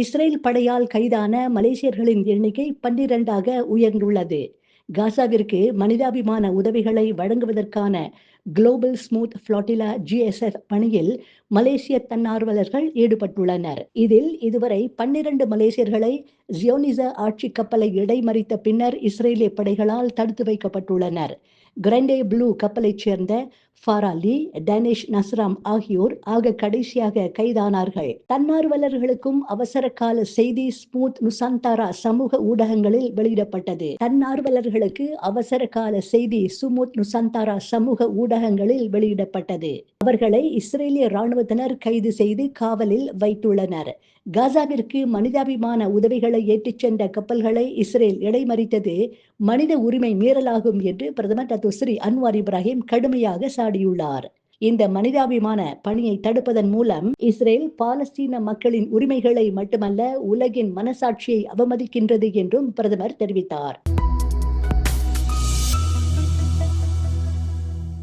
Israel படையால் கைதான மலேசியர்களின் எண்ணிக்கை பன்னிரண்டாக உயர்ந்துள்ளது. காசாவிற்கு மனிதாபிமான உதவிகளை வழங்குவதற்கான குளோபல் ஸ்மூத் ஃப்ளாட்டிலா ஜிஎஸ்எஃப் பணியில் மலேசிய தன்னார்வலர்கள் ஈடுபட்டுள்ளனர். இதில் இதுவரை பன்னிரண்டு மலேசியர்களை ஜியோனிச ஆட்சி கப்பலை இடைமறித்த பின்னர் இஸ்ரேலிய படைகளால் தடுத்து வைக்கப்பட்டுள்ளனர். கிரண்டே ப்ளூ கப்பலைச் சேர்ந்த ஃபாராலி டேனிஷ் நஸ்ராம் ஆகியோர் ஆக கடைசியாக கைதானார்கள். தன்னார்வலர்களுக்கும் அவசர கால செய்தி ஸ்மூத் நுசாந்தாரா சமூக ஊடகங்களில் வெளியிடப்பட்டது. தன்னார்வலர்களுக்கு அவசர கால செய்தி சுமூத் நுசாந்தாரா சமூக ஊடக ஊடகங்களில் வெளியிடப்பட்டது. அவர்களை இஸ்ரேலிய ராணுவத்தினர் கைது செய்து காவலில் வைத்துள்ளனர். காசாவிற்கு மனிதாபிமான உதவிகளை ஏற்றிச் சென்ற கப்பல்களை இஸ்ரேல் இடைமறித்தது. மனித உரிமை மீறலாகும் என்று பிரதமர் டத்து அன்வார் இப்ராஹிம் கடுமையாக சாடியுள்ளார். இந்த மனிதாபிமான பணியை தடுப்பதன் மூலம் இஸ்ரேல் பாலஸ்தீன மக்களின் உரிமைகளை மட்டுமல்ல உலகின் மனசாட்சியை அவமதிக்கின்றது என்றும் பிரதமர் தெரிவித்தார்.